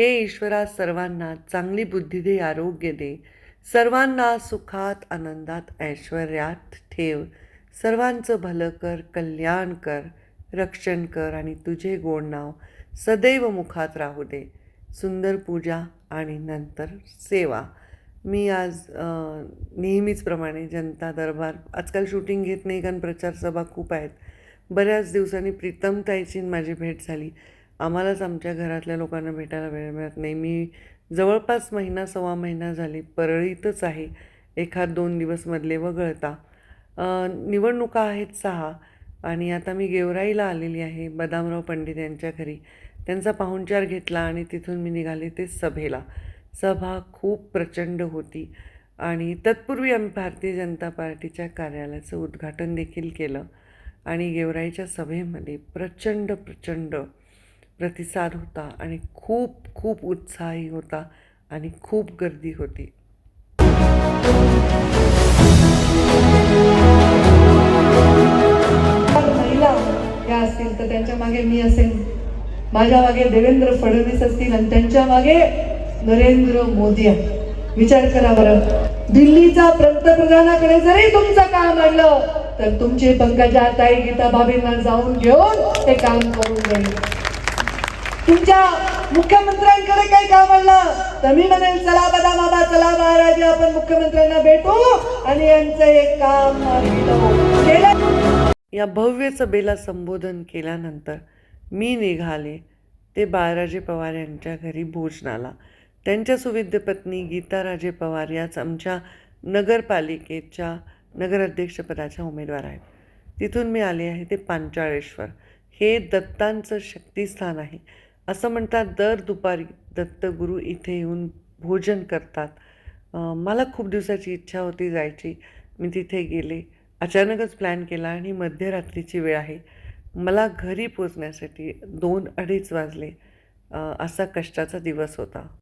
हे ईश्वरा सर्वांना चांगली बुद्धी दे आरोग्य दे. सर्वांना सुखात आनंदात ऐश्वर्यात ठेव. सर्वांचं भलं कर कल्याण कर रक्षण कर आणि तुझे गोड नाव सदैव मुखात राहू दे. सुंदर पूजा आणि नंतर सेवा. मी आज नेहमीचप्रमाणे जनता दरबार आजकाल शूटिंग घेत नाही कारण प्रचारसभा खूप आहेत. बऱ्याच दिवसांनी प्रीतमताईची आणि माझी भेट झाली. आम्हालाच आमच्या घरातल्या लोकांना भेटायला वेळ मिळत नाही. मी जवळपास महिना सव्वा महिना झाली. परळीतच आहे. एखाद दोन दिवसमधले वगळता निवडणुका आहेत सहा आणि आता मी गेवराईला आलेली आहे बदामराव पंडित यांच्या घरी. त्यांचा पाहुणचार घेतला आणि तिथून मी निघाले ते सभेला. सभा खूप प्रचंड होती आणि तत्पूर्वी आम्ही भारतीय जनता पार्टीच्या कार्यालयाचं उद्घाटन देखील केलं आणि गेवराईच्या सभेमध्ये प्रचंड प्रचंड प्रतिसाद होता आणि खूप खूप उत्साही होता आणि खूप गर्दी होती. महिला या असतील तर त्यांच्या मागे मी असेल माझ्या मागे देवेंद्र फडणवीस असतील आणि त्यांच्या मागे नरेंद्र मोदी आहे विचार करा बरं. दिल्लीचा पंतप्रधानाकडे जरी तुमचं काम आणलं तर तुमची पंकजा ताई गीता बाबींना जाऊन घेऊन ते काम करून देईल. तुमच्या मुख्यमंत्र्यांकडे काही काम आणलं तर मी म्हणेल चला बदा बाबा चला महाराज आपण मुख्यमंत्र्यांना भेटू आणि यांचं हे काम या भव्य सभेला संबोधन केल्यानंतर मी निघाले. ते बाळराजे पवार यांच्या घरी भोजनाला. त्यांच्या सुविद्य पत्नी गीताराजे पवार याच आमच्या नगरपालिकेच्या नगराध्यक्षपदाच्या उमेदवार आहेत. तिथून मी आले आहे ते पांचाळेश्वर. हे दत्तांचं शक्तिस्थान आहे. असं म्हणतात दर दुपारी दत्तगुरू इथे येऊन भोजन करतात. मला खूप दिवसाची इच्छा होती जायची. मी तिथे गेले. अचानकच प्लॅन केला आणि मध्यरात्रीची वेळ आहे. मला घरी पोचण्यासाठी दोन अडीच वाजले. असा कष्टाचा दिवस होता.